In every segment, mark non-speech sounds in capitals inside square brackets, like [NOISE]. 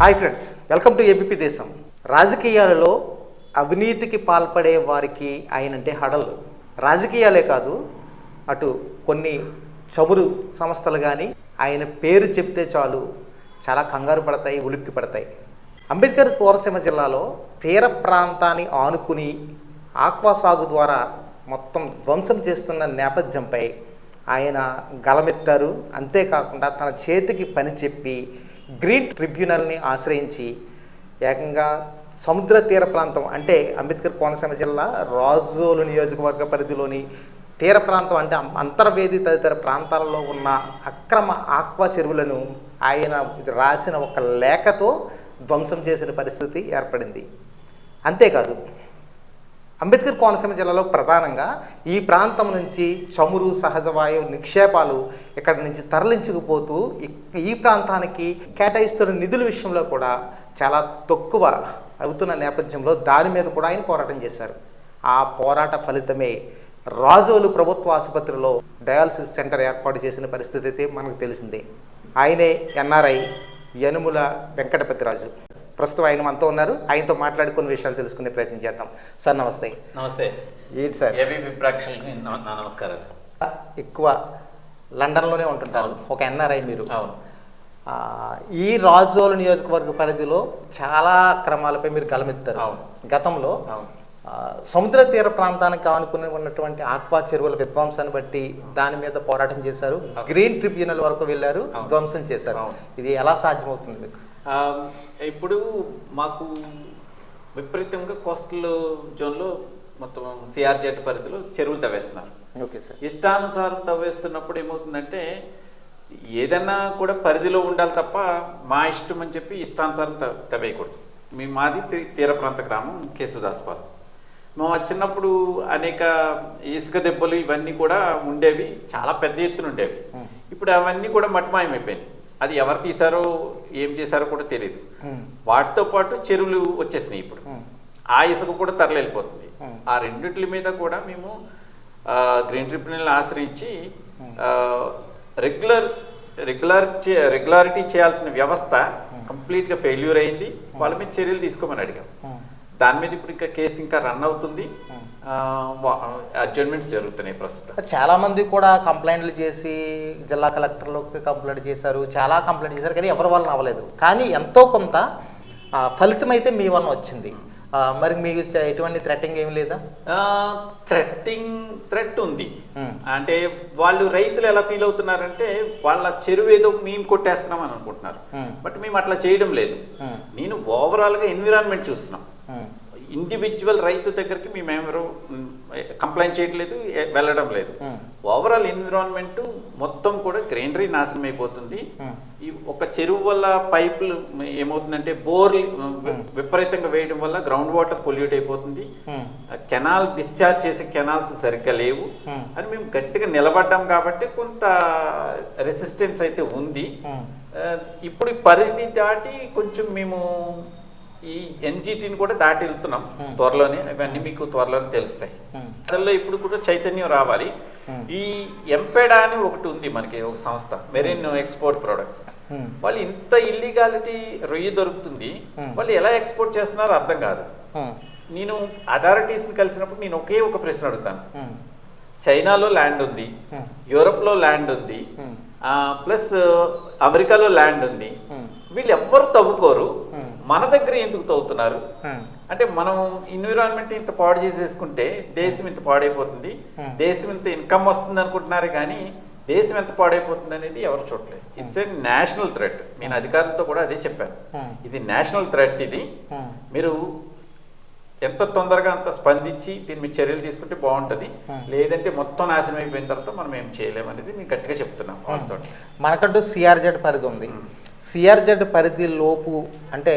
Hi friends welcome to AP Desam. రాజకీయాలలో అవినీతికి పాల్పడే వారికి ఆయనంటే హడలు. రాజకీయాలే కాదు అటు కొన్ని చమురు సంస్థలు కానీ ఆయన పేరు చెప్తే చాలు చాలా కంగారు పడతాయి ఉలిక్కి పడతాయి. అంబేద్కర్ కోనసీమ జిల్లాలో తీర ప్రాంతాన్ని ఆనుకుని ఆక్వా సాగు ద్వారా మొత్తం ధ్వంసం చేస్తున్న నేపథ్యంపై ఆయన గలమెత్తారు అంతేకాకుండా తన చేతికి పని చెప్పి గ్రీన్ ట్రిబ్యునల్ని ఆశ్రయించి ఏకంగా సముద్ర తీర ప్రాంతం అంటే అంబేద్కర్ కోనసీమ జిల్లా రాజోలు నియోజకవర్గ పరిధిలోని తీర ప్రాంతం అంటే అంతర్వేది తదితర ప్రాంతాలలో ఉన్న అక్రమ ఆక్వా చెరువులను ఆయన రాసిన ఒక లేఖతో ధ్వంసం చేసిన పరిస్థితి ఏర్పడింది. అంతేకాదు అంబేద్కర్ కోనసీమ జిల్లాలో ప్రధానంగా ఈ ప్రాంతం నుంచి చమురు సహజ వాయువు నిక్షేపాలు ఇక్కడ నుంచి తరలించుకుపోతూ ఈ ప్రాంతానికి కేటాయిస్తున్న నిధుల విషయంలో కూడా చాలా తక్కువ అవుతున్న నేపథ్యంలో దాని మీద కూడా ఆయన పోరాటం చేశారు. ఆ పోరాట ఫలితమే రాజోలు ప్రభుత్వ ఆసుపత్రిలో డయాలసిస్ సెంటర్ ఏర్పాటు చేసిన పరిస్థితి అయితే మనకు తెలిసిందే. ఆయనే ఎన్ఆర్ఐ యనుముల వెంకటపతిరాజు. ప్రస్తుతం ఆయన మనతో ఉన్నారు. ఆయనతో మాట్లాడి కొన్ని విషయాలు తెలుసుకునే ప్రయత్నం చేద్దాం. సార్ నమస్తే. నమస్తే. ఏంటి సార్? నమస్కారాలు. ఎక్కువ లండన్లోనే ఉంటుంటారు. ఒక ఎన్ఆర్ఐ మీరు. అవును. ఈ రాజోలు నియోజకవర్గ పరిధిలో చాలా క్రమాలపై మీరు గలమెత్తారు. అవును. గతంలో సముద్ర తీర ప్రాంతానికి ఆనుకుని ఉన్నటువంటి ఆక్వా చెరువుల విధ్వంసాన్ని బట్టి దాని మీద పోరాటం చేశారు. గ్రీన్ ట్రిబ్యునల్ వరకు వెళ్ళారు. ధ్వంసం చేశారు. ఇది ఎలా సాధ్యమవుతుంది మీకు? ఇప్పుడు మాకు విపరీతంగా కోస్టల్ జోన్లో మొత్తం సిఆర్జెడ్ పరిధిలో చెరువులు తవ్వేస్తున్నారు. Okay sir. ఇష్టానుసారం తవ్వేస్తున్నప్పుడు ఏమవుతుందంటే ఏదైనా కూడా పరిధిలో ఉండాలి తప్ప మా ఇష్టం అని చెప్పి ఇష్టానుసారం తవ్ తవ్వేయకూడదు. మీ మాది తీర ప్రాంత గ్రామం కేశవదాస్పాల్. మేము చిన్నప్పుడు అనేక ఇసుక దెబ్బలు ఇవన్నీ కూడా ఉండేవి చాలా పెద్ద ఎత్తున ఉండేవి. ఇప్పుడు అవన్నీ కూడా మటుమాయమైపోయినాయి. అది ఎవరు తీశారో ఏం చేశారో కూడా తెలియదు. వాటితో పాటు చెరువులు వచ్చేసినాయి ఇప్పుడు. ఆ ఇసుక కూడా తరలిపోతుంది. ఆ రెండిట్ల మీద కూడా మేము గ్రీన్ ట్రిబ్యునల్ ఆశ్రయించి రెగ్యులర్ రెగ్యులర్ రెగ్యులారిటీ చేయాల్సిన వ్యవస్థ కంప్లీట్గా ఫెయిల్యూర్ అయింది. వాళ్ళ మీద చర్యలు తీసుకోమని అడిగాం. దాని మీద ఇప్పుడు ఇంకా కేసు ఇంకా రన్ అవుతుంది. అడ్జర్మెంట్స్ జరుగుతున్నాయి ప్రస్తుతం. చాలా మంది కూడా కంప్లైంట్లు చేసి జిల్లా కలెక్టర్లోకి కంప్లైంట్ చేశారు చాలా కంప్లైంట్ చేశారు కానీ ఎవరి వలన అవ్వలేదు. కానీ ఎంతో కొంత ఫలితం అయితే మీ వలన వచ్చింది. మరి మీకు ఎటువంటి థ్రెట్టింగ్ ఏమి లేదా? థ్రెట్టింగ్ థ్రెట్ ఉంది. Hmm. అంటే వాళ్ళు రైతులు ఎలా ఫీల్ అవుతున్నారంటే వాళ్ళ చెరువు ఏదో మేము కొట్టేస్తున్నాం అని అనుకుంటున్నారు. Hmm. బట్ మేము అట్లా చేయడం లేదు. Hmm. నేను ఓవరాల్గా ఎన్విరాన్మెంట్ చూస్తున్నాం. ఇండివిజువల్ రైతు దగ్గరికి మేమెవరు కంప్లైంట్ చేయట్లేదు వెళ్ళడం లేదు. ఓవరాల్ ఎన్విరాన్మెంట్ మొత్తం కూడా గ్రీనరీ నాశనం అయిపోతుంది. ఈ ఒక చెరువు వల్ల పైపులు ఏమవుతుందంటే బోర్ విపరీతంగా వేయడం వల్ల గ్రౌండ్ వాటర్ పొల్యూట్ అయిపోతుంది. కెనాల్ డిశ్చార్జ్ చేసే కెనాల్స్ సరిగ్గా లేవు. అని మేము గట్టిగా నిలబడ్డాం కాబట్టి కొంత రెసిస్టెన్స్ అయితే ఉంది. ఇప్పుడు పరిధి దాటి కొంచెం మేము ఈ ఎన్జిటిని కూడా దాటి వెళ్తున్నాం Hmm. త్వరలోనే. అవన్నీ మీకు త్వరలోనే తెలుస్తాయి. ఉమ్, అందులో ఇప్పుడు కూడా చైతన్యం రావాలి. Hmm. ఈ ఎంపెడా అని ఒకటి ఉంది మనకి ఒక సంస్థ మెరీన్ ఎక్స్పోర్ట్ ప్రొడక్ట్స్ వాళ్ళు ఇంత ఇల్లీగాలిటీ రొయ్యి దొరుకుతుంది. Hmm. వాళ్ళు ఎలా ఎక్స్పోర్ట్ చేస్తున్నారో అర్థం కాదు. నేను అథారిటీస్ని కలిసినప్పుడు నేను ఒకే ఒక ప్రశ్న అడుగుతాను. చైనాలో ల్యాండ్ ఉంది. Hmm. యూరోప్లో ల్యాండ్ ఉంది. Hmm. ప్లస్ అమెరికాలో ల్యాండ్ ఉంది. Hmm. వీళ్ళు ఎవ్వరు తవ్వుకోరు. Hmm. మన దగ్గర ఎందుకు తవ్వుతున్నారు? అంటే మనం ఎన్విరాన్మెంట్ ఇంత పాడు చేసేసుకుంటే దేశం ఇంత పాడైపోతుంది. దేశం ఇంత ఇన్కమ్ వస్తుంది అనుకుంటున్నారు కానీ దేశం ఎంత పాడైపోతుంది అనేది ఎవరు చూడలేదు. ఇట్స్ ఏ నేషనల్ థ్రెట్ నేను అధికారులతో కూడా అదే చెప్పాను. ఇది నేషనల్ థ్రెట్ ఇది. మీరు ఎంత తొందరగా అంత స్పందించి దీని మీద చర్యలు తీసుకుంటే బాగుంటుంది. లేదంటే మొత్తం నాశనం అయిపోయిన తర్వాత మనం ఏం చేయలేమనేది నేను గట్టిగా చెప్తున్నాం వాళ్ళతో మనకంటూ సిఆర్జెడ్ పరిధి ఉంది. సిఆర్జెడ్ పరిధి లోపు అంటే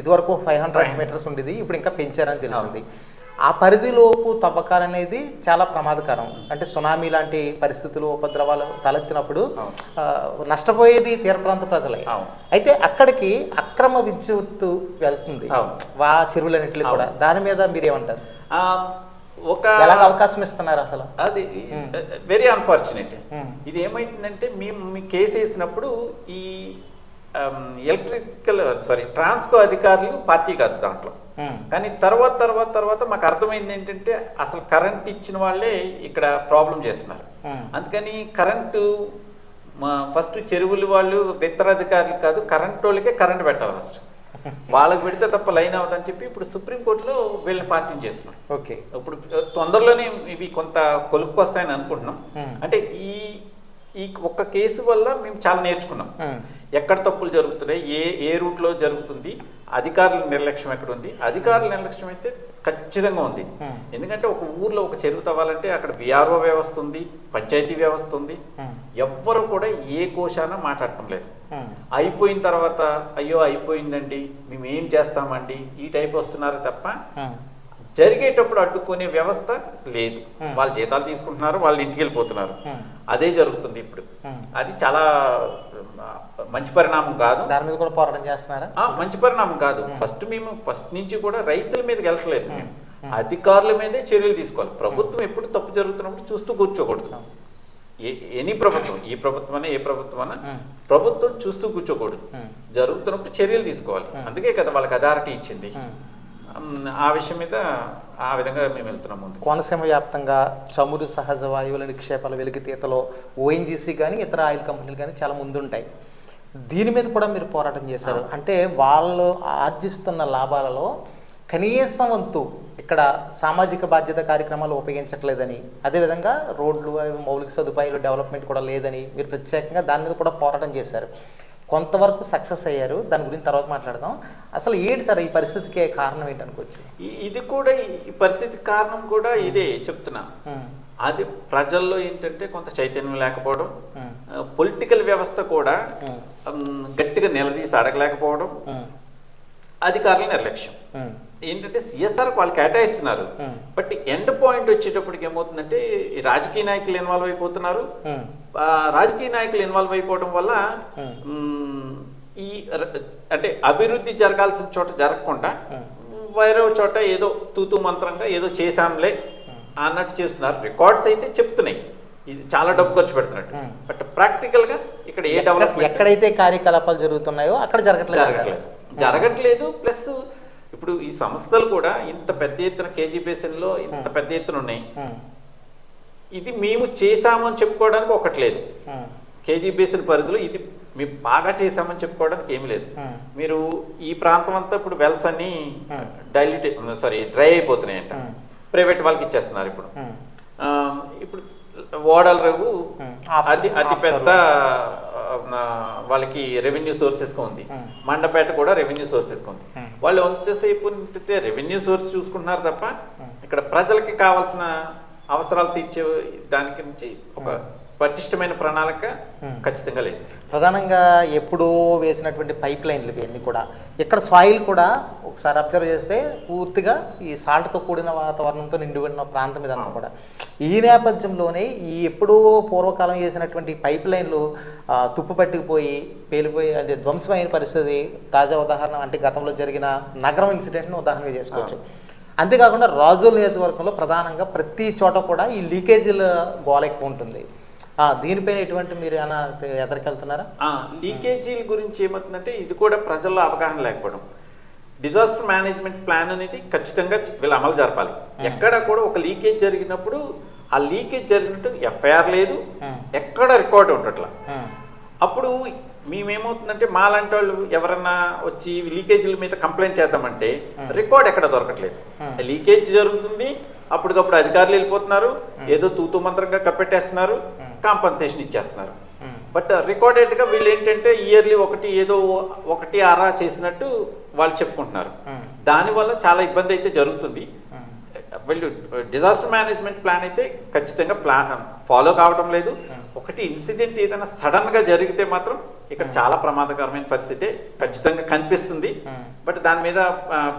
ఇదివరకు ఫైవ్ హండ్రెడ్ మీటర్స్ ఉండేది ఇప్పుడు ఇంకా పెంచారని తెలిసింది ఆ పరిధిలోపు తవ్వకాలు అనేది చాలా ప్రమాదకరం. అంటే సునామీ లాంటి పరిస్థితులు ఉపద్రవాలు తలెత్తినప్పుడు నష్టపోయేది తీర ప్రాంత ప్రజలే. అయితే అక్కడికి అక్రమ విద్యుత్ వెళ్తుంది. వా చెరువులన్నింటిలో కూడా. దాని మీద మీరేమంటారు? ఒక అవకాశం ఇస్తున్నారు అసలు? అది వెరీ అన్ఫార్చునేట్. ఇది ఏమైందంటే మేము మీ కేసు వేసినప్పుడు ఈ ఎలక్ట్రికల్ సారీ ట్రాన్స్కో అధికారులు పార్టీ కాదు దాంట్లో. ఉమ్, కానీ తర్వాత తర్వాత తర్వాత మాకు అర్థమైంది ఏంటంటే అసలు కరెంట్ ఇచ్చిన వాళ్ళే ఇక్కడ ప్రాబ్లం చేస్తున్నారు. ఉమ్, అందుకని కరెంటు మా ఫస్ట్ చెరువులు వాళ్ళు ఇతర అధికారులు కాదు కరెంట్ వాళ్ళకే కరెంట్ పెట్టాలి ఫస్ట్ [LAUGHS] వాళ్ళకి పెడితే తప్ప లైన్ అవ్వదని చెప్పి ఇప్పుడు సుప్రీంకోర్టులో వీళ్ళని పార్టీ చేస్తున్నాం ఓకే. ఇప్పుడు తొందరలోనే ఇవి కొంత కొలుక్కొస్తాయని అనుకుంటున్నాం. Hmm. అంటే ఈ ఈ ఒక్క కేసు వల్ల మేము చాలా నేర్చుకున్నాం. ఎక్కడ తప్పులు జరుగుతున్నాయి ఏ ఏ రూట్లో జరుగుతుంది అధికారుల నిర్లక్ష్యం ఎక్కడ ఉంది అధికారుల నిర్లక్ష్యం అయితే ఖచ్చితంగా ఉంది. ఎందుకంటే ఒక ఊర్లో ఒక చెరువు తవ్వాలంటే అక్కడ విఆర్ఓ వ్యవస్థ ఉంది పంచాయతీ వ్యవస్థ ఉంది. ఎవ్వరు కూడా ఏ కోశాన మాట్లాడటం లేదు. అయిపోయిన తర్వాత అయ్యో అయిపోయిందండి మేము ఏం చేస్తామండి ఈ టైప్ వస్తున్నారు తప్ప జరిగేటప్పుడు అడ్డుకునే వ్యవస్థ లేదు. వాళ్ళు జీతాలు తీసుకుంటున్నారు వాళ్ళు ఇంటికి వెళ్ళిపోతున్నారు. అదే జరుగుతుంది ఇప్పుడు. అది చాలా మంచి పరిణామం కాదు. దాని మీద కూడా పోరాటం చేస్తున్నారా? మంచి పరిణామం కాదు. ఫస్ట్ మేము ఫస్ట్ నుంచి కూడా రైతుల మీదకి వెళ్ళట్లేదు. మేము. అధికారుల మీదే చర్యలు తీసుకోవాలి. ప్రభుత్వం ఎప్పుడు తప్పు జరుగుతున్నప్పుడు చూస్తూ కూర్చోకూడదు. ఎనీ ప్రభుత్వం ఈ ప్రభుత్వం అన్నా ఏ ప్రభుత్వం అన్నా Hmm. ప్రభుత్వం చూస్తూ కూర్చోకూడదు. జరుగుతున్నప్పుడు చర్యలు తీసుకోవాలి. అందుకే కదా వాళ్ళకి అథారిటీ ఇచ్చింది. ఆ విషయం మీద ఆ విధంగా మేము వెళ్తున్నాం ముందు కోనసీమ వ్యాప్తంగా చమురు సహజ వాయువుల నిక్షేపాల వెలికితీతలో ఓఎన్జీసీ కానీ ఇతర ఆయిల్ కంపెనీలు కానీ చాలా ముందుంటాయి. దీని మీద కూడా మీరు పోరాటం చేశారు. అంటే వాళ్ళు ఆర్జిస్తున్న లాభాలలో కనీసం వంతు ఇక్కడ సామాజిక బాధ్యత కార్యక్రమాలు ఉపయోగించట్లేదని అదేవిధంగా రోడ్లు మౌలిక సదుపాయాలు డెవలప్మెంట్ కూడా లేదని మీరు ప్రత్యేకంగా దాని మీద కూడా పోరాటం చేశారు. కొంతవరకు సక్సెస్ అయ్యారు. దాని గురించి తర్వాత మాట్లాడదాం. అసలు ఏంటి సార్ ఈ పరిస్థితికి కారణం ఏంటనుకోవచ్చు ఇది కూడా ఈ పరిస్థితి కారణం కూడా ఇదే చెప్తున్నా. అది ప్రజల్లో ఏంటంటే కొంత చైతన్యం లేకపోవడం పొలిటికల్ వ్యవస్థ కూడా గట్టిగా నిలదీసి అడగలేకపోవడం అధికారుల నిర్లక్ష్యం. ఏంటంటే సిఎస్ఆర్ వాళ్ళు కేటాయిస్తున్నారు. బట్ ఎండ్ పాయింట్ వచ్చేటప్పటికి ఏమవుతుందంటే రాజకీయ నాయకులు ఇన్వాల్వ్ అయిపోతున్నారు. రాజకీయ నాయకులు ఇన్వాల్వ్ అయిపోవడం వల్ల ఈ అంటే అభివృద్ధి జరగాల్సిన చోట జరగకుండా. వేరే చోట ఏదో తూతూ మంత్రంగా ఏదో చేశాంలే. అన్నట్టు చేస్తున్నారు. రికార్డ్స్ అయితే చెప్తున్నాయి. ఇది చాలా డబ్బు ఖర్చు పెడుతున్నట్టు. బట్ ప్రాక్టికల్గా ఇక్కడ ఏ డెవలప్మెంట్ ఎక్కడైతే కార్యకలాపాలు జరుగుతున్నాయో అక్కడ జరగట్లేదు. జరగట్లేదు. జరగట్లేదు. ప్లస్ ఇప్పుడు ఈ సంస్థలు కూడా ఇంత పెద్ద ఎత్తున కేజీ బేసిన్లో ఇంత పెద్ద ఎత్తున ఉన్నాయి. ఇది మేము చేశాము అని చెప్పుకోవడానికి ఒకటి లేదు ఉమ్, కేజీ బేసిన్ పరిధిలో ఇది మేము బాగా చేశామని చెప్పుకోవడానికి ఏమీ లేదు. మీరు ఈ ప్రాంతం అంతా ఇప్పుడు వెల్స్ అన్ని Hmm. డైల్యూట్ సారీ డ్రై అయిపోతున్నాయంట. ప్రైవేట్ వాళ్ళకి ఇచ్చేస్తున్నారు ఇప్పుడు. ఆ, ఇప్పుడు ఓడల రఘు Hmm. అతి off పెద్ద ఆ, నా- వాళ్ళకి రెవెన్యూ సోర్సెస్గా ఉంది. Hmm. మండపేట కూడా రెవెన్యూ సోర్సెస్గా ఉంది. Hmm. వాళ్ళు ఎంతసేపు ఉంటే రెవెన్యూ సోర్స్ చూసుకుంటున్నారు తప్ప ఇక్కడ ప్రజలకి కావాల్సిన అవసరాలు తీర్చే దానికి నుంచి ఒక పటిష్టమైన ప్రణాళిక Hmm. ఖచ్చితంగా లేదు. ప్రధానంగా ఎప్పుడో వేసినటువంటి పైప్ లైన్లు ఇవన్నీ కూడా. ఇక్కడ సాయిల్ కూడా ఒకసారి అబ్జర్వ్ చేస్తే పూర్తిగా ఈ సాల్ట్తో కూడిన వాతావరణంతో నిండి ఉన్న ప్రాంతం ఇదంతా కూడా. ఈ నేపథ్యంలోనే ఈ ఎప్పుడో పూర్వకాలం చేసినటువంటి పైప్ లైన్లు తుప్పు పట్టుకుపోయి పేలిపోయి అంటే ధ్వంసమైన పరిస్థితి తాజా ఉదాహరణ అంటే గతంలో జరిగిన నగరం ఇన్సిడెంట్ను ఉదాహరణగా చేసుకోవచ్చు. అంతేకాకుండా రాజోల్ నియోజకవర్గంలో ప్రధానంగా ప్రతి చోట కూడా ఈ లీకేజీల గోల ఎక్కువ ఉంటుంది. దీనిపైన ఎటువంటి మీరు ఏమైనా ఎదరికెళ్తున్నారా? లీకేజీల గురించి ఏమవుతుందంటే ఇది కూడా ప్రజల్లో అవగాహన లేకపోవడం. డిజాస్టర్ మేనేజ్మెంట్ ప్లాన్ అనేది ఖచ్చితంగా వీళ్ళు అమలు జరపాలి. ఎక్కడ కూడా ఒక లీకేజ్ జరిగినప్పుడు ఆ లీకేజ్ జరిగినట్టు ఎఫ్ఐఆర్ లేదు. ఎక్కడ రికార్డు ఉండట్లా. అప్పుడు మేమేమవుతుందంటే మాలాంటి వాళ్ళు ఎవరన్నా వచ్చి లీకేజీల మీద కంప్లైంట్ చేద్దామంటే రికార్డ్ ఎక్కడ దొరకట్లేదు. లీకేజ్ జరుగుతుంది అప్పటికప్పుడు అధికారులు వెళ్ళిపోతున్నారు ఏదో తూతూ మంత్రంగా కప్పెట్టేస్తున్నారు. కాంపన్సేషన్ ఇచ్చేస్తున్నారు బట్ రికార్డెడ్గా వీళ్ళు ఏంటంటే ఇయర్లీ ఒకటి ఏదో ఒకటి ఆరా చేసినట్టు వాళ్ళు చెప్పుకుంటున్నారు Hmm. దానివల్ల చాలా ఇబ్బంది అయితే జరుగుతుంది Hmm. వీళ్ళు డిజాస్టర్ మేనేజ్మెంట్ ప్లాన్ అయితే ఖచ్చితంగా ప్లాన్ ఫాలో కావడం లేదు Hmm. ఒకటి ఇన్సిడెంట్ ఏదైనా సడన్గా జరిగితే మాత్రం ఇక్కడ చాలా ప్రమాదకరమైన పరిస్థితి ఖచ్చితంగా కనిపిస్తుంది Hmm. బట్ దాని మీద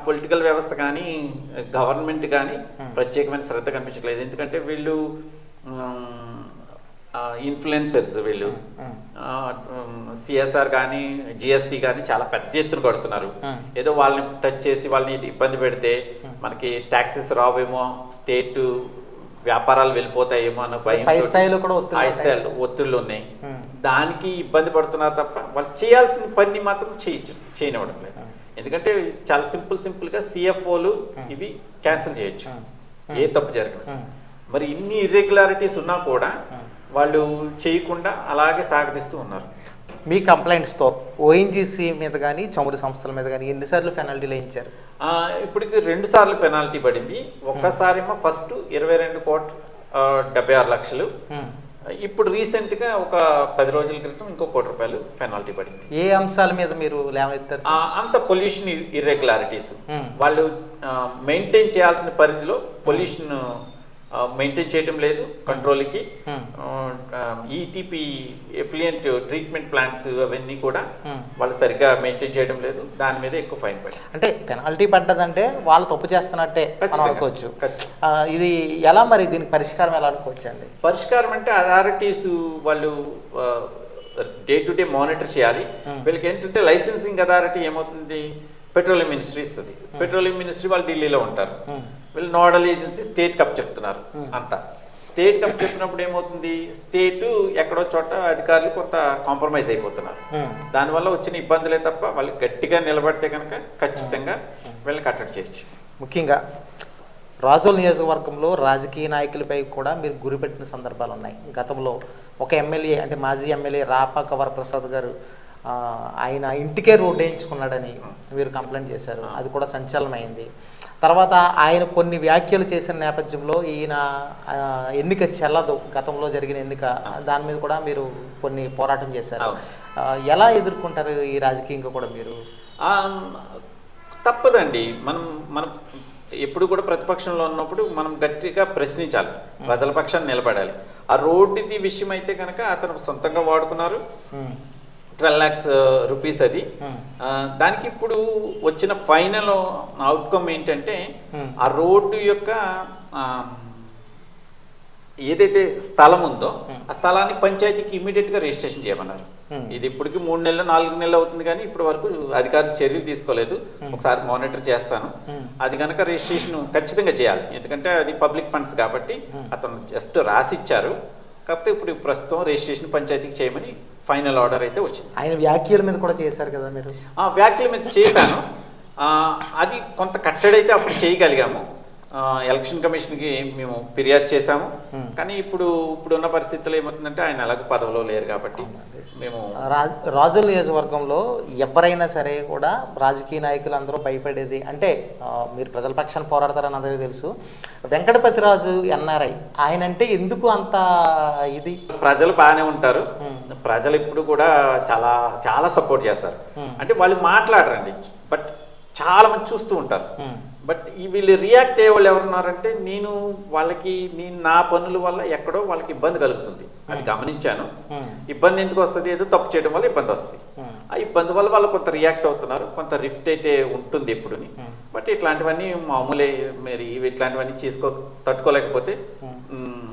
పొలిటికల్ వ్యవస్థ కానీ గవర్నమెంట్ కానీ Hmm. ప్రత్యేకమైన శ్రద్ధ కనిపించట్లేదు ఎందుకంటే వీళ్ళు ఇన్ఫ్లుయెన్సర్స్ వీళ్ళు. సిఎస్ఆర్ కానీ జిఎస్టీ కానీ చాలా పెద్ద ఎత్తున కొడుతున్నారు. ఏదో వాళ్ళని టచ్ చేసి వాళ్ళని ఇబ్బంది పెడితే. మనకి ట్యాక్సెస్ రావేమో స్టేట్ వ్యాపారాలు వెళ్ళిపోతాయేమో అన్న భయం స్థాయిలో కూడా ఉన్నాయి. స్థాయిలో ఒత్తిళ్ళు ఉన్నాయి. దానికి ఇబ్బంది పడుతున్నారు తప్ప వాళ్ళు చేయాల్సిన పని మాత్రం చేయొచ్చు చేయనివ్వడం లేదు. ఎందుకంటే చాలా సింపుల్ సింపుల్గా సిఎఫ్ఓలు. ఇవి క్యాన్సిల్ చేయొచ్చు. ఏ తప్పు జరగదు. మరి ఇన్ని ఇర్రెగ్యులారిటీస్ ఉన్నా కూడా. వాళ్ళు చేయకుండా అలాగే సాగదీస్తూ ఉన్నారు మీ కంప్లైంట్స్తో ఓఎన్జీసీ మీద కానీ చమురు సంస్థల మీద కానీ ఎన్నిసార్లు పెనాల్టీలు వేయించారు ఇప్పటికి రెండు సార్లు పెనాల్టీ పడింది ఒక్కసారేమో ఫస్ట్ ఇరవై రెండు కోట్ల డెబ్బై ఆరు లక్షలు. ఇప్పుడు రీసెంట్గా ఒక పది రోజుల క్రితం ఇంకో కోటి రూపాయలు పెనాల్టీ పడింది ఏ అంశాల మీద మీరు లేవనెత్తారు? అంత పొల్యూషన్ ఇర్రెగ్యులారిటీస్. వాళ్ళు మెయింటైన్ చేయాల్సిన పరిధిలో పొల్యూషన్ మెయింటైన్ చేయడం లేదు కంట్రోల్కి. ఈటీపీ ఎఫ్లియంట్ ట్రీట్మెంట్ ప్లాంట్స్ అవన్నీ కూడా Hmm. వాళ్ళు సరిగ్గా మెయింటైన్ చేయడం లేదు. దాని మీద ఎక్కువ ఫైన్ పడింది అంటే పెనాల్టీ పడ్డదంటే వాళ్ళు తప్పు చేస్తున్నట్టే. అనుకోవచ్చు. ఇది ఎలా మరి దీనికి పరిష్కారం ఎలా అనుకోవచ్చు అండి పరిష్కారం అంటే అథారిటీస్ వాళ్ళు డే టు డే మానిటర్ చేయాలి. Hmm. వీళ్ళకి ఏంటంటే లైసెన్సింగ్ అథారిటీ ఏమవుతుంది? పెట్రోలియం మినిస్ట్రీ ఇస్తుంది. పెట్రోలియం మినిస్ట్రీ వాళ్ళు ఢిల్లీలో ఉంటారు. Hmm. వీళ్ళు నోడల్ ఏజెన్సీ స్టేట్ కప్ చెప్తున్నారు. అంతా. స్టేట్ కప్ చెప్పినప్పుడు ఏమవుతుంది? స్టేట్ ఎక్కడో చోట అధికారులు కొంత కాంప్రమైజ్ అయిపోతున్నారు. దానివల్ల వచ్చిన ఇబ్బందులే తప్ప వాళ్ళు గట్టిగా నిలబడితే కనుక ఖచ్చితంగా వీళ్ళని కట్టడి చేయొచ్చు. ముఖ్యంగా రాజోల్ నియోజకవర్గంలో రాజకీయ నాయకులపై కూడా మీరు గురిపెట్టిన సందర్భాలు ఉన్నాయి. గతంలో ఒక ఎమ్మెల్యే అంటే మాజీ ఎమ్మెల్యే రాపాక వరప్రసాద్ గారు ఆ, ఆయన ఇంటికే రోడ్డు వేయించుకున్నాడని మీరు కంప్లైంట్ చేశారు. అది కూడా సంచలనమైంది. తర్వాత ఆయన కొన్ని వ్యాఖ్యలు చేసిన నేపథ్యంలో ఈయన ఎన్నిక చెల్లదు. గతంలో జరిగిన ఎన్నిక. దాని మీద కూడా మీరు కొన్ని పోరాటం చేశారు. ఎలా ఎదుర్కొంటారు ఈ రాజకీయంగా కూడా మీరు? తప్పదండి. మనం మనం ఎప్పుడు కూడా ప్రతిపక్షంలో ఉన్నప్పుడు మనం గట్టిగా ప్రశ్నించాలి. ప్రజల పక్షాన్ని నిలబడాలి. ఆ రోడ్డుది విషయం అయితే కనుక అతను సొంతంగా వాడుకున్నారు. ట్వెల్వ్ ల్యాక్స్ రూపీస్ అది Hmm. దానికి ఇప్పుడు వచ్చిన ఫైనల్ అవుట్కమ్ ఏంటంటే Hmm. ఆ రోడ్డు యొక్క ఏదైతే స్థలం ఉందో Hmm. ఆ స్థలాన్ని పంచాయతీకి ఇమీడియట్గా రిజిస్ట్రేషన్ చేయమన్నారు. ఇది ఇప్పటికి మూడు నెలలు నాలుగు నెలలు అవుతుంది కానీ ఇప్పటి వరకు అధికారులు చర్యలు తీసుకోలేదు. ఒకసారి మానిటర్ చేస్తాను. అది కనుక రిజిస్ట్రేషన్ ఖచ్చితంగా చేయాలి ఎందుకంటే అది పబ్లిక్ ఫండ్స్ కాబట్టి. అతను జస్ట్ రాసి ఇచ్చారు కాకపోతే ఇప్పుడు ప్రస్తుతం రిజిస్ట్రేషన్ పంచాయతీకి చేయమని ఫైనల్ ఆర్డర్ అయితే వచ్చింది. ఆయన వ్యాఖ్యల మీద కూడా చేశారు కదా మీరు? ఆ వ్యాఖ్యల మీద చేశాను. అది కొంత కట్టడైతే అప్పుడు చేయగలిగాము. ఎలక్షన్ కమిషన్కి మేము ఫిర్యాదు చేశాము. కానీ ఇప్పుడు ఇప్పుడున్న పరిస్థితుల్లో ఏమవుతుందంటే ఆయన అలాగే పదవిలో లేరు కాబట్టి మేము రాజ్ రాజుల నియోజకవర్గంలో ఎవరైనా సరే కూడా రాజకీయ నాయకులు అందరూ భయపడేది అంటే మీరు ప్రజల పక్షాన్ని పోరాడతారని అందరికీ తెలుసు. వెంకటపతిరాజు ఎన్ఆర్ఐ ఆయన అంటే ఎందుకు అంత ఇది? ప్రజలు బాగానే ఉంటారు. ప్రజలు ఇప్పుడు కూడా చాలా చాలా సపోర్ట్ చేస్తారు. అంటే వాళ్ళు మాట్లాడరండి. బట్ చాలా మంది చూస్తూ ఉంటారు. బట్ ఈ వీళ్ళు రియాక్ట్ అయ్యే వాళ్ళు ఎవరున్నారంటే నేను వాళ్ళకి నేను నా పనుల వల్ల ఎక్కడో వాళ్ళకి ఇబ్బంది కలుగుతుంది. అది. గమనించాను. ఇబ్బంది ఎందుకు వస్తుంది? ఏదో తప్పు చేయడం వల్ల ఇబ్బంది వస్తుంది. ఆ ఇబ్బంది వల్ల వాళ్ళు కొంత రియాక్ట్ అవుతున్నారు కొంత రిఫ్ట్ అయితే ఉంటుంది ఎప్పుడుని. బట్ ఇట్లాంటివన్నీ మామూలే మరి ఇవి ఇట్లాంటివన్నీ చేసుకో తట్టుకోలేకపోతే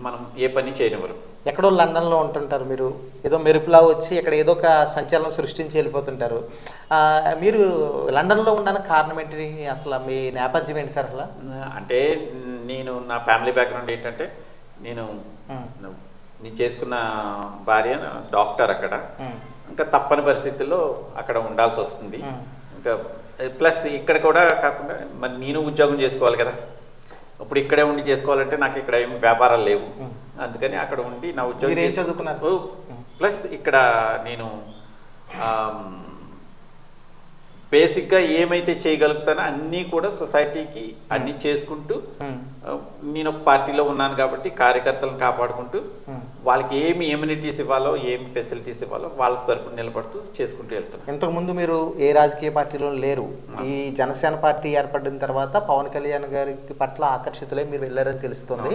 మనం ఏ పని చేయనివ్వరు. ఎక్కడో లండన్లో ఉంటుంటారు మీరు. ఏదో మెరుపులా వచ్చి ఇక్కడ ఏదో ఒక సంచలనం సృష్టించి వెళ్ళిపోతుంటారు. మీరు లండన్లో ఉండడానికి కారణం ఏంటి? అసలు మీ నేపథ్యం ఏంటి సార్ అసలు? అంటే నేను నా ఫ్యామిలీ బ్యాక్గ్రౌండ్ ఏంటంటే నేను నేను చేసుకున్న భార్య డాక్టర్ అక్కడ. ఇంకా తప్పని పరిస్థితుల్లో అక్కడ ఉండాల్సి వస్తుంది. ఇంకా ప్లస్ ఇక్కడ కూడా కాకుండా మరి నేను ఉద్యోగం చేసుకోవాలి కదా. ఇప్పుడు ఇక్కడే ఉండి చేసుకోవాలంటే నాకు ఇక్కడ ఏం వ్యాపారాలు లేవు. అందుకని అక్కడ ఉండి నా ఉద్యోగం చదువుకున్నారు? ప్లస్ ఇక్కడ నేను బేసిక్గా ఏమైతే చేయగలుగుతానో అన్నీ కూడా సొసైటీకి అన్నీ చేసుకుంటూ ఆ, నేను ఒక పార్టీలో ఉన్నాను కాబట్టి కార్యకర్తలను కాపాడుకుంటూ ఉమ్. వాళ్ళకి ఏమి ఎమ్యూనిటీస్ ఇవ్వాలో ఏమి ఫెసిలిటీస్ ఇవ్వాలో వాళ్ళ తరపున నిలబడుతూ చేసుకుంటూ వెళ్తున్నాను ఇంతకుముందు మీరు ఏ రాజకీయ పార్టీలో లేరు. ఈ జనసేన పార్టీ ఏర్పడిన తర్వాత పవన్ కళ్యాణ్ గారికి పట్ల ఆకర్షితులై మీరు వెళ్ళారని తెలుస్తుంది.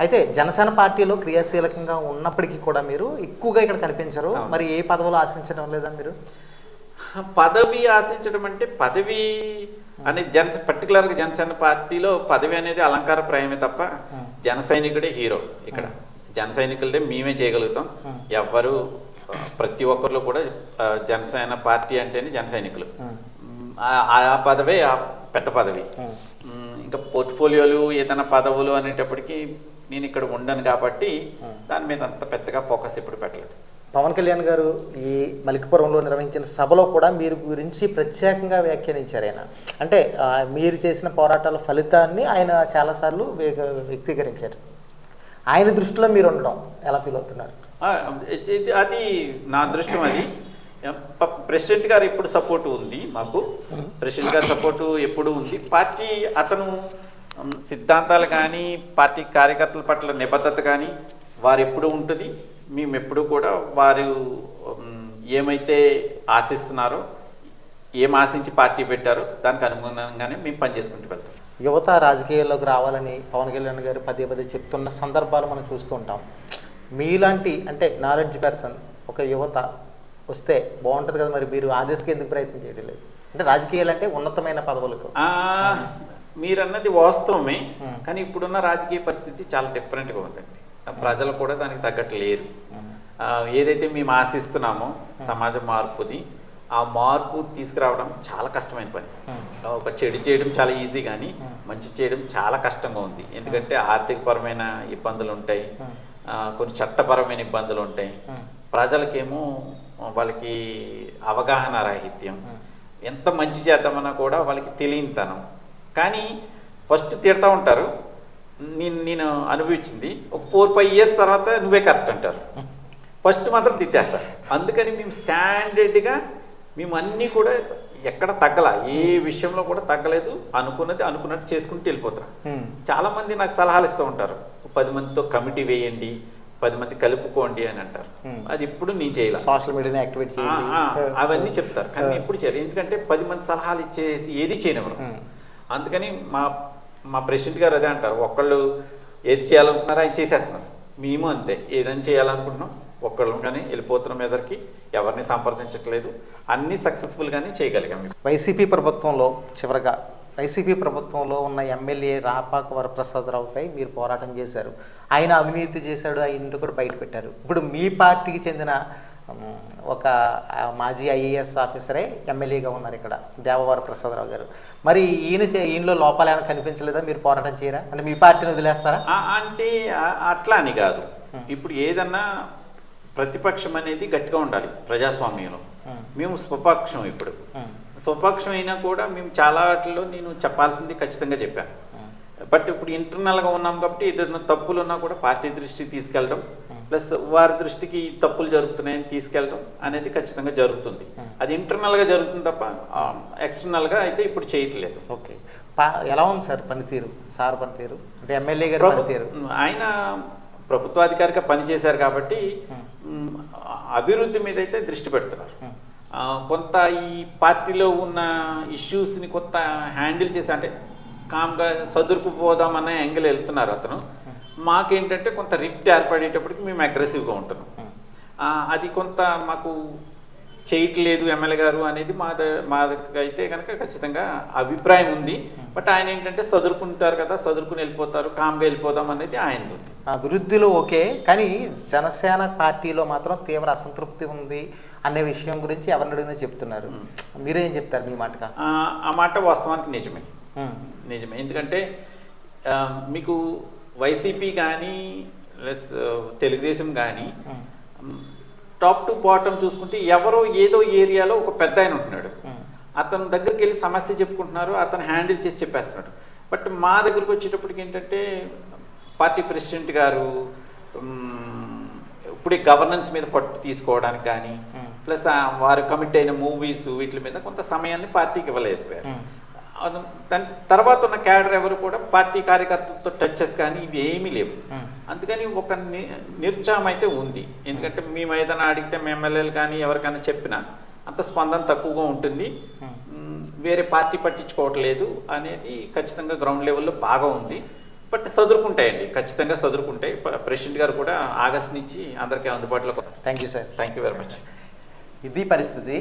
అయితే జనసేన పార్టీలో క్రియాశీలకంగా ఉన్నప్పటికీ కూడా మీరు ఎక్కువగా ఇక్కడ కనిపించరు. మరి ఏ పదవులు ఆశించడం లేదా మీరు? పదవి ఆశించడం అంటే పదవి అనేది జన పర్టికులర్గా జనసేన పార్టీలో పదవి అనేది అలంకార ప్రాయమే తప్ప జన సైనికుడే హీరో ఇక్కడ. జన సైనికులదే మేమే చేయగలుగుతాం. ఎవ్వరు ప్రతి ఒక్కరిలో కూడా జనసేన పార్టీ అంటేనే జన సైనికులు. ఆ- ఆ పదవే ఆ పెద్ద పదవి. ఇంకా పోర్ట్ఫోలియోలు ఏదైనా పదవులు అనేటప్పటికీ నేను ఇక్కడ ఉండను కాబట్టి దాని మీద అంత పెద్దగా ఫోకస్ ఇప్పుడు పెట్టలేదు. పవన్ కళ్యాణ్ గారు ఈ మలికపురంలో నిర్వహించిన సభలో కూడా మీరు గురించి ప్రత్యేకంగా వ్యాఖ్యానించారు ఆయన. అంటే మీరు చేసిన పోరాటాల ఫలితాన్ని ఆయన చాలాసార్లు వ్యక్తీకరించారు. ఆయన దృష్టిలో మీరు ఉండడం ఎలా ఫీల్ అవుతున్నారు? అది నా అదృష్టం అది. ప్రెసిడెంట్ గారు ఇప్పుడు సపోర్ట్ ఉంది మాకు. ప్రెసిడెంట్ గారి సపోర్టు ఎప్పుడు ఉంది. పార్టీ అతను సిద్ధాంతాలు కానీ పార్టీ కార్యకర్తల పట్ల నిబద్ధత కానీ వారు ఎప్పుడు ఉంటుంది. మేము ఎప్పుడు కూడా వారు ఏమైతే ఆశిస్తున్నారో ఏం ఆశించి పార్టీ పెట్టారో దానికి అనుగుణంగానే మేము పనిచేసుకుంటూ వెళ్తాం. యువత రాజకీయాల్లోకి రావాలని పవన్ కళ్యాణ్ గారు పదే పదే చెప్తున్న సందర్భాలు మనం చూస్తూ ఉంటాం. మీలాంటి అంటే నాలెడ్జ్ పర్సన్ ఒక యువత వస్తే బాగుంటుంది కదా మరి? మీరు ఆ దిశగా ఎందుకు ప్రయత్నం చేయడం లేదు? అంటే రాజకీయాలు అంటే ఉన్నతమైన పదవులకు. మీరన్నది వాస్తవమే. కానీ ఇప్పుడున్న రాజకీయ పరిస్థితి చాలా డిఫరెంట్గా ఉందండి. ప్రజలు కూడా దానికి తగ్గట్టు లేరు ఏదైతే మేము ఆశిస్తున్నామో సమాజ మార్పుది ఆ మార్పు తీసుకురావడం చాలా కష్టమైన పని Hmm. ఒక చెడు చేయడం చాలా ఈజీ కానీ Hmm. మంచి చేయడం చాలా కష్టంగా ఉంది ఎందుకంటే ఆర్థికపరమైన ఇబ్బందులు ఉంటాయి Hmm. కొన్ని చట్టపరమైన ఇబ్బందులు ఉంటాయి Hmm. ప్రజలకేమో వాళ్ళకి అవగాహన రాహిత్యం Hmm. ఎంత మంచి చేద్దామన్నా కూడా వాళ్ళకి తెలియనితనం కానీ ఫస్ట్ తిడతా ఉంటారు నేను నేను అనుభవించింది. ఒక ఫోర్ ఫైవ్ ఇయర్స్ తర్వాత నువ్వే కరెక్ట్ అంటారు. ఫస్ట్ మాత్రం తిట్టేస్తారు. అందుకని మేము స్టాండర్డ్గా మేము అన్నీ కూడా ఎక్కడ తగ్గల. ఏ విషయంలో కూడా తగ్గలేదు. అనుకున్నది అనుకున్నట్టు చేసుకుంటూ వెళ్ళిపోతారు Hmm. చాలా మంది నాకు సలహాలు ఇస్తూ ఉంటారు. పది మందితో కమిటీ వేయండి పది మంది కలుపుకోండి అని అంటారు. Hmm. అది ఇప్పుడు నేను చేయాలి. సోషల్ మీడియాని యాక్టివేట్ అవన్నీ చెప్తారు. కానీ ఎప్పుడు చేయరు. ఎందుకంటే పది మంది సలహాలు ఇచ్చేసి ఏది చేయనివ్వరు. Hmm. అందుకని మా మా ప్రెసిడెంట్ గారు అదే అంటారు ఒక్కళ్ళు ఏది చేయాలనుకున్నారో ఆయన చేసేస్తున్నారు. మేము అంతే ఏదైనా చేయాలనుకుంటున్నాం ఒక్కళ్ళు కానీ వెళ్ళిపోతున్నాం ఎదరికి ఎవరిని సంప్రదించట్లేదు అన్నీ సక్సెస్ఫుల్గానే చేయగలిగాం. వైసీపీ ప్రభుత్వంలో చివరగా వైసీపీ ప్రభుత్వంలో ఉన్న ఎమ్మెల్యే రాపాక వరప్రసాదరావుపై మీరు పోరాటం చేశారు. ఆయన అవినీతి చేశాడు ఆయన కూడా బయట పెట్టారు ఇప్పుడు మీ పార్టీకి చెందిన ఒక మాజీ ఐఏఎస్ ఆఫీసరే ఎమ్మెల్యేగా ఉన్నారు ఇక్కడ దేవవర ప్రసాదరావు గారు. మరి ఈయన ఈయనలో లోపాలు ఏమైనా కనిపించలేదా? మీరు పోరాటం చేయరా? అంటే మీ పార్టీని వదిలేస్తారా? అంటే అట్లా అని కాదు. ఇప్పుడు ఏదన్నా ప్రతిపక్షం అనేది గట్టిగా ఉండాలి ప్రజాస్వామ్యంలో. మేము స్వపక్షం ఇప్పుడు. స్వపక్షం అయినా కూడా మేము చాలా వాటిలో నేను చెప్పాల్సింది ఖచ్చితంగా చెప్పాను. బట్ ఇప్పుడు ఇంటర్నల్గా ఉన్నాం కాబట్టి ఏదైనా తప్పులు ఉన్నా కూడా పార్టీ దృష్టికి తీసుకెళ్ళడం ప్లస్ వారి దృష్టికి తప్పులు జరుగుతున్నాయని తీసుకెళ్ళడం అనేది ఖచ్చితంగా జరుగుతుంది. అది ఇంటర్నల్గా జరుగుతుంది తప్ప ఎక్స్టర్నల్గా అయితే ఇప్పుడు చేయట్లేదు. ఓకే. ఎలా ఉంది సార్ పనితీరు? సార్ పనితీరు? అంటే ఎమ్మెల్యే గారి పనితీరు? ఆయన ప్రభుత్వాధికారిగా పనిచేశారు కాబట్టి మ్, అభివృద్ధి మీద అయితే దృష్టి పెడుతున్నారు. Hmm. కొంత ఈ పార్టీలో ఉన్న ఇష్యూస్ని కొంత హ్యాండిల్ చేసి అంటే కామ్గా సదురుకు పోదామన్న యాంగిల్ వెళ్తున్నారు అతను. మాకేంటంటే కొంత రిఫ్ట్ ఏర్పడేటప్పటికి మేము అగ్రెసివ్గా ఉంటున్నాం. Hmm. అది కొంత మాకు చేయట్లేదు ఎమ్మెల్యే గారు అనేది మా ద- మా దగ్గర అయితే కనుక ఖచ్చితంగా అభిప్రాయం ఉంది. బట్ ఆయన ఏంటంటే చదువుకుంటారు కదా చదువుకుని వెళ్ళిపోతారు కామ్గా వెళ్ళిపోదాం అనేది ఆయన ఉంది. అభివృద్ధిలో ఓకే కానీ జనసేన పార్టీలో మాత్రం తీవ్ర అసంతృప్తి ఉంది అనే విషయం గురించి ఎవరిని అడిగినా చెప్తున్నారు. మీరేం చెప్తారు మీ మాటగా? ఆ, మాట వాస్తవానికి నిజమే. నిజమే. ఎందుకంటే మీకు వైసీపీ కానీ ప్లస్ తెలుగుదేశం కానీ టాప్ టు బాటమ్ చూసుకుంటే ఎవరో ఏదో ఏరియాలో ఒక పెద్ద ఆయన ఉంటున్నాడు. అతని దగ్గరికి వెళ్ళి సమస్య చెప్పుకుంటున్నారు అతను హ్యాండిల్ చేసి చెప్పేస్తున్నాడు. బట్ మా దగ్గరికి వచ్చేటప్పటికి ఏంటంటే పార్టీ ప్రెసిడెంట్ గారు ఇప్పుడే గవర్నెన్స్ మీద పట్టు తీసుకోవడానికి కానీ. ప్లస్ వారు కమిట్ అయిన మూవీస్ వీటి మీద కొంత సమయాన్ని పార్టీకి ఇవ్వలేకపోయారు. దాని తర్వాత ఉన్న క్యాడర్ ఎవరు కూడా పార్టీ కార్యకర్తలతో టచెస్ కానీ ఇవి ఏమీ లేవు. అందుకని ఒక ని- నిరుత్సాహం అయితే ఉంది. ఎందుకంటే మేము. ఏదైనా అడిగితే మేము ఎమ్మెల్యేలు కానీ ఎవరికైనా చెప్పినా అంత స్పందన తక్కువగా ఉంటుంది. వేరే పార్టీ పట్టించుకోవట్లేదు అనేది ఖచ్చితంగా గ్రౌండ్ లెవెల్లో బాగా ఉంది. బట్ చదువుకుంటాయండి ఖచ్చితంగా చదువుకుంటాయి ప్రెసిడెంట్ గారు కూడా ఆగస్ట్ నుంచి అందరికీ అందుబాటులోకి thank you sir thank you very much ఇది పరిస్థితి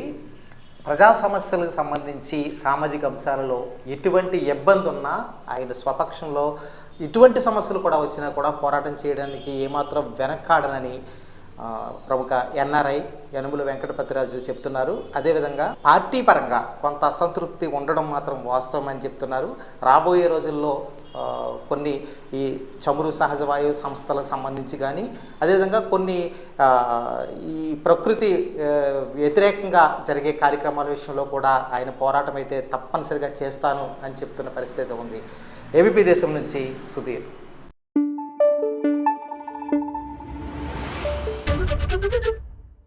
ప్రజా సమస్యలకు సంబంధించి సామాజిక అంశాలలో ఎటువంటి ఇబ్బంది ఉన్నా ఆయన స్వపక్షంలో ఇటువంటి సమస్యలు కూడా వచ్చినా కూడా పోరాటం చేయడానికి ఏమాత్రం వెనక్కాడనని ప్రముఖ ఎన్ఆర్ఐ యనుముల వెంకటపతిరాజు చెప్తున్నారు. అదేవిధంగా పార్టీ పరంగా కొంత అసంతృప్తి ఉండడం మాత్రం వాస్తవం అని చెప్తున్నారు. రాబోయే రోజుల్లో కొన్ని ఈ చమురు సహజ వాయువు సంస్థలకు సంబంధించి కానీ అదేవిధంగా కొన్ని ఈ ప్రకృతి వ్యతిరేకంగా జరిగే కార్యక్రమాల విషయంలో కూడా ఆయన పోరాటం అయితే తప్పనిసరిగా చేస్తాను అని చెప్తున్న పరిస్థితి ఉంది. ఏబీపీ దేశం నుంచి సుధీర్.